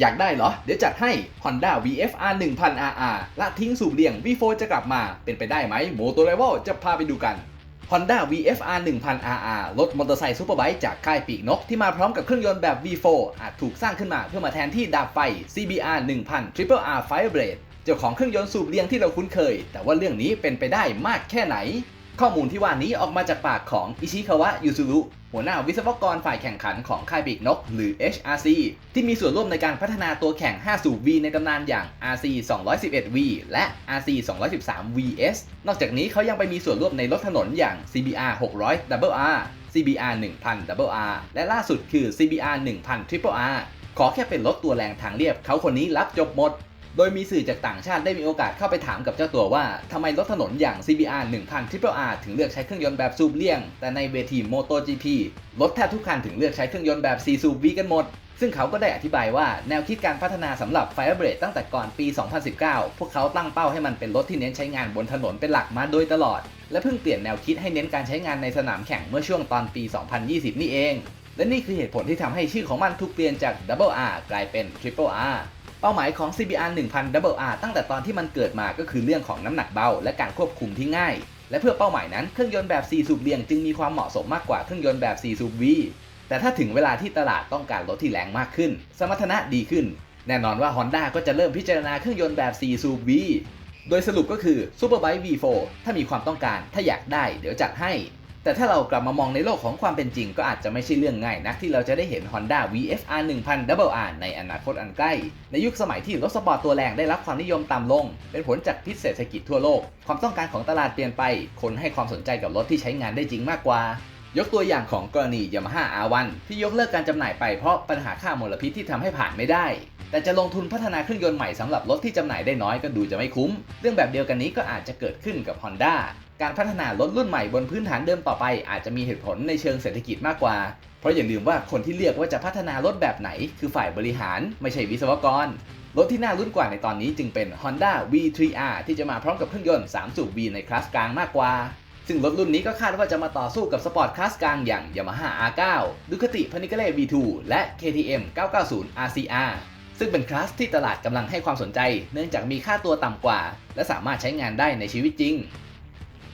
อยากได้เหรอ เดี๋ยวจัดให้ Honda VFR 1000 RR ละทิ้งสูบเลี่ยง V4 จะกลับมา เป็นไปได้ไหมโมโต r ร v a l จะพาไปดูกัน Honda VFR 1000 RR รถมอเตอร์ไซค์ซูเปอร์ไบค์จากค่ายปีกนก ที่มาพร้อมกับเครื่องยนต์แบบ V4 อาจถูกสร้างขึ้นมาเพื่อมาแทนที่ดาบไฟ CBR 1000 Triple R Fireblade เจ้าของเครื่องยนต์สูบเลียงที่เราคุ้นเคย แต่ว่าเรื่องนี้เป็นไปได้มากแค่ไหน ข้อมูลที่ว่านี้ออกมาจากปากของอิชิคาวะยูซุรุ หัวหน้าวิศวกรฝ่ายแข่งขันของค่ายปีกนก หรือ HRC ที่มีส่วนร่วมในการพัฒนาตัวแข่ง 5 สูบ V ในตำนานอย่าง RC 211V และ RC 213VS นอกจากนี้เขายังไปมีส่วนร่วมในรถถนนอย่าง CBR 600 WR CBR 1000 WR และล่าสุดคือ CBR 1000 Triple R ขอแค่เป็นรถตัวแรงทางเรียบเขาคนนี้รับจบหมด โดยมีสื่อจากต่างชาติได้มีโอกาสเข้าไปถามกับเจ้าตัวว่าทำไมรถถนนอย่าง CBR 1000 Triple R ถึงเลือกใช้เครื่องยนต์แบบสูบเลี่ยง แต่ในเวที MotoGP รถแทบทุกคันถึงเลือกใช้เครื่องยนต์แบบ4สูบ V กันหมด ซึ่งเขาก็ได้อธิบายว่าแนวคิดการพัฒนาสำหรับ Fireblade ตั้งแต่ก่อนปี 2019 พวกเขาตั้งเป้าให้มันเป็นรถที่เน้นใช้งานบนถนนเป็นหลักมาโดยตลอด และเพิ่งเปลี่ยนแนวคิดให้เน้นการใช้งานในสนามแข่งเมื่อช่วงตอนปี 2020 นี่เอง และนี่คือเหตุผลที่ทำให้ชื่อของมันถูกเปลี่ยนจาก Double R กลายเป็น Triple R เป้าหมายของ CBR 1000 Double R ตั้งแต่ตอนที่มันเกิดมาก็คือเรื่องของน้ำหนักเบา และการควบคุมที่ง่าย และเพื่อเป้าหมายนั้นเครื่องยนต์แบบ 4 สูบเรียงจึงมีความเหมาะสมมากกว่าเครื่องยนต์แบบ 4 สูบ V แต่ถ้าถึงเวลาที่ตลาดต้องการรถที่แรงมากขึ้น สมรรถนะดีขึ้น แน่นอนว่า Honda ก็จะเริ่มพิจารณาเครื่องยนต์แบบ 4 สูบ V โดยสรุปก็คือ Superbike V4 ถ้ามีความต้องการ ถ้าอยากได้ เดี๋ยวจัดให้ แต่ถ้าเรากลับมามองในโลกของความเป็นจริงก็อาจจะไม่ใช่เรื่องง่ายนักที่เราจะได้เห็น Honda VFR 1000 Double R ในอนาคตอันใกล้ ในยุคสมัยที่รถสปอร์ตตัวแรงได้รับความนิยมต่ำลง เป็นผลจากพิษเศรษฐกิจทั่วโลก ความต้องการของตลาดเปลี่ยนไป คนให้ความสนใจกับรถที่ใช้งานได้จริงมากกว่ายกตัวอย่างของกรณี Yamaha R1 ที่ยกเลิกการจำหน่ายไปเพราะปัญหาค่ามลพิษที่ทำให้ผ่านไม่ได้ แต่จะลงทุนพัฒนาเครื่องยนต์ใหม่สำหรับรถที่จำหน่ายได้น้อยก็ดูจะไม่คุ้ม เรื่องแบบเดียวกันนี้ก็อาจจะเกิดขึ้นกับ Honda การพัฒนารถรุ่นใหม่บนพื้นฐานเดิมต่อไปอาจจะมีเหตุผลในเชิงเศรษฐกิจมากกว่า เพราะอย่าลืมว่าคนที่เลือกว่าจะพัฒนารถแบบไหน คือฝ่ายบริหารไม่ใช่วิศวกร รถที่น่ารุ่นกว่าในตอนนี้จึงเป็น Honda V3R ที่จะมาพร้อมกับเครื่องยนต์ 3 สูบ V ในคลาสกลางมากกว่า ซึ่งรถรุ่นนี้ก็คาดว่าจะมาต่อสู้กับสปอร์ตคลาสกลางอย่าง Yamaha R9 Ducati Panigale V2 และ KTM 990 RCR ซึ่งเป็นคลาสที่ตลาดกำลังให้ความสนใจ เนื่องจากมีค่าตัวต่ำกว่า และสามารถใช้งานได้ในชีวิตจริง